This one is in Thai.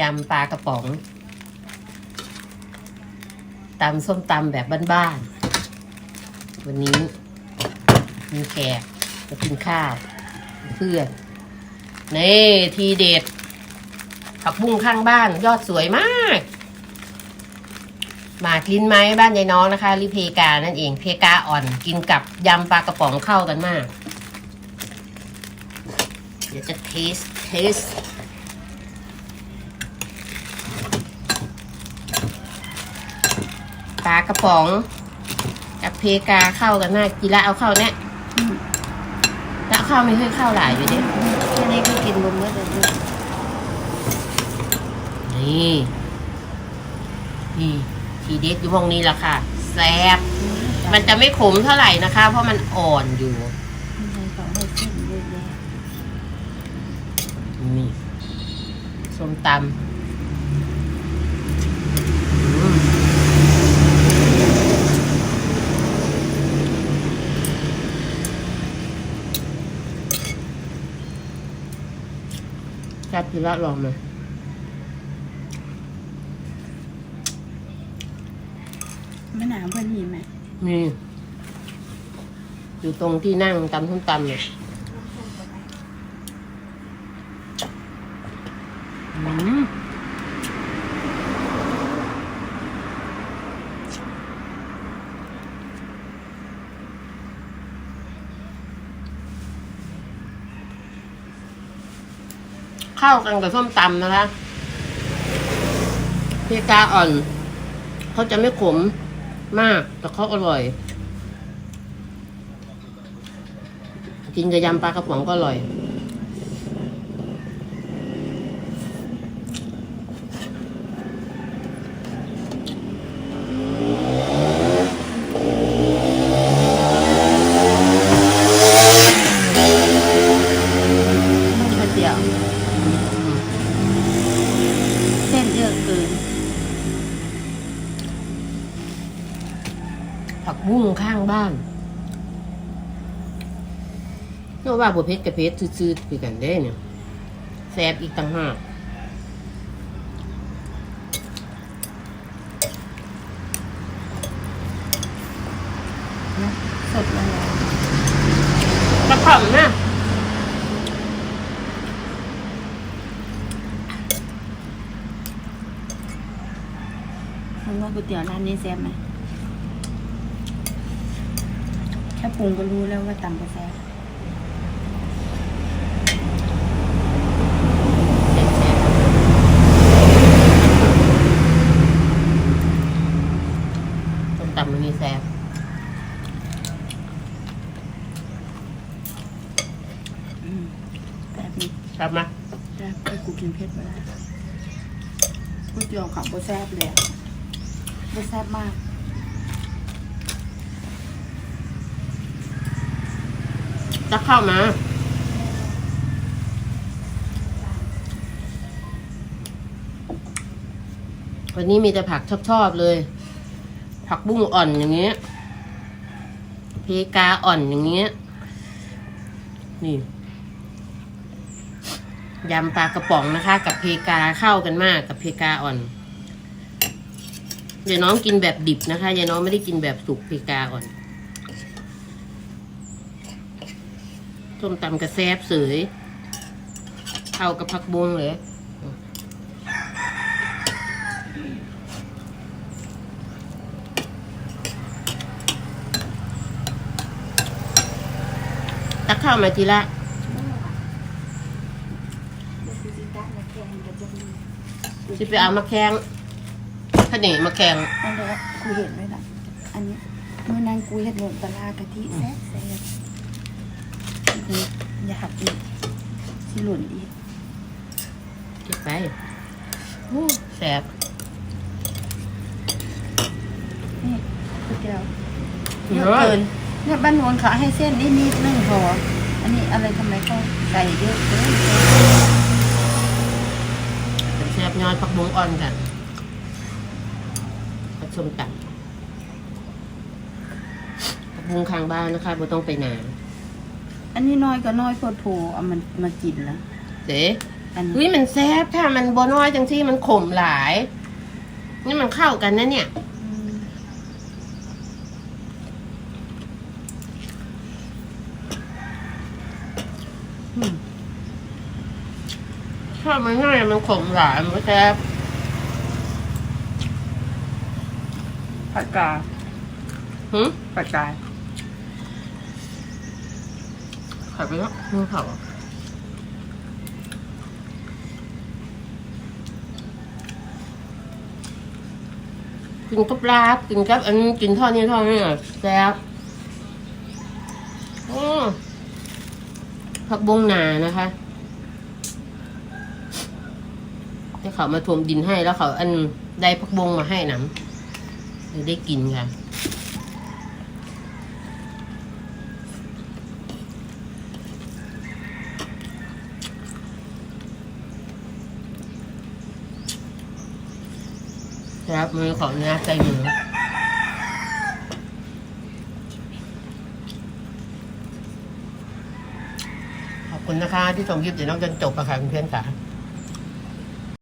ยำปลากระป๋องตำส้มตำแบบบ้านๆ วันนี้มีแขกมากินข้าว เพื่อนนี่ทีเด็ดผักบุ้งข้างบ้านยอดสวยมาก หมากลิ้นไม้บ้านยายน้องนะคะริเพกานั่นเองเพกาอ่อนกินกับยำปลากระป๋องเข้ากันมาก เดี๋ยวจะเทสเทส ปลากระป๋อง กับเพกาเข้ากันมากกีละเอาเข้าเนี่ยแล้วเข้าไม่เคยเข้าหลายอยู่ดิแค่นี้ก็กินรวมเมื่อเดือนนี่นี่ทีเด็ดอยู่ห้องนี้ละค่ะแซ่บมันจะไม่ขมเท่าไหร่นะคะ เพราะมันอ่อนอยู่ให้เขาให้ขึ้นเยอะแยะนี่ส้มตำ แซ่บทีละลองเลย มะนาวเพื่อนมีไหมนี่อยู่ตรงที่นั่งตำส้มตำเนี่ยอืม เข้ากันกับส้มตำนะคะพีกาอ่อน เขาจะไม่ขมมาก แต่เขาอร่อย กินกับยำปลากระป๋องก็อร่อย ข้าวเจียวเส้นเยอะเกิน ผักบุ้งข้างบ้านเนื่อว่าบัวเพชรกับเพชรซื้อๆไปกันได้เนี่ยแซ่บอีกต่างหากนะสดเลยกระเพรานะมันว่าก๋วยเตี๋ยวร้านนี้แซ่บไหมแค่ ปรุงก็รู้แล้วว่าตำก็แซ่บแซ่บๆส้มตำมันมีแซ่บอืมแบบนี้ชอบไหมแซ่บไอ้กูกินเผ็ดไปแล้วก๋วยเตี๋ยวขับก็แซ่บเลยอะไม่แซ่บมาก จะเข้ามาวันนี้มีแต่ผักชอบๆเลย ผักบุ้งอ่อนอย่างเงี้ยเพกาอ่อนอย่างเงี้ยนี่ยำปลากระป๋องนะคะ กับเพกาเข้ากันมากกับเพกาอ่อนยายน้องกินแบบดิบนะคะยายน้องไม่ได้กินแบบสุกเพกาอ่อน ส้มตำกระแซบเสยเข้ากับผักบงเลยตักข้าวมาทีละสิไปเอามาแข่งถ้าหนีมาแข่งนั่นแหละกูเห็นไว้ละอันนี้เมื่อนางกูเห็ดหล่นปลากะทิแซ่บ แซ่บนี่อยากอีกที่หล่นอีกเก็บไปโอ้แสบนี่ก๋วยเตี๋ยวเยเยอะอะเกินเนี่ยบ้านโนนเขาให้เส้นนิดนิดนึงพออันนี้อะไรทำไมเขาใส่เยอะเกินแซ่บย้อยผักบุ้งอ่อนกันผสมกันผักบุ้งข้างบ้านนะคะไม่ต้องไปไหน อันนี้น้อยก็น้อยโพดโพเอามันมากินแล้วเจ๊อันเฮ้ยมันแซ่บค่ะมันบน้อยจังที่มันขมหลาย นี่มันเข้ากันนะเนี่ย อืมชอบมันง่ายมันขมหลายมันก็แซ่บผัดกาหืมผัดกา ขายไปแล้วมือเผากินกับลาบกินกับอันกินทอดนี่ทอดนี่อะแซ่บอือผักบงนานะคะให้เขามาถมดินให้แล้วเขาอันได้ผักบงมาให้น้ำได้กินค่ะ ครับมือของเนื้อใส่มือขอบคุณนะคะที่ชมคลิปเดี๋ยวน้องจนจบอะค่ะเพื่อนๆค่ะ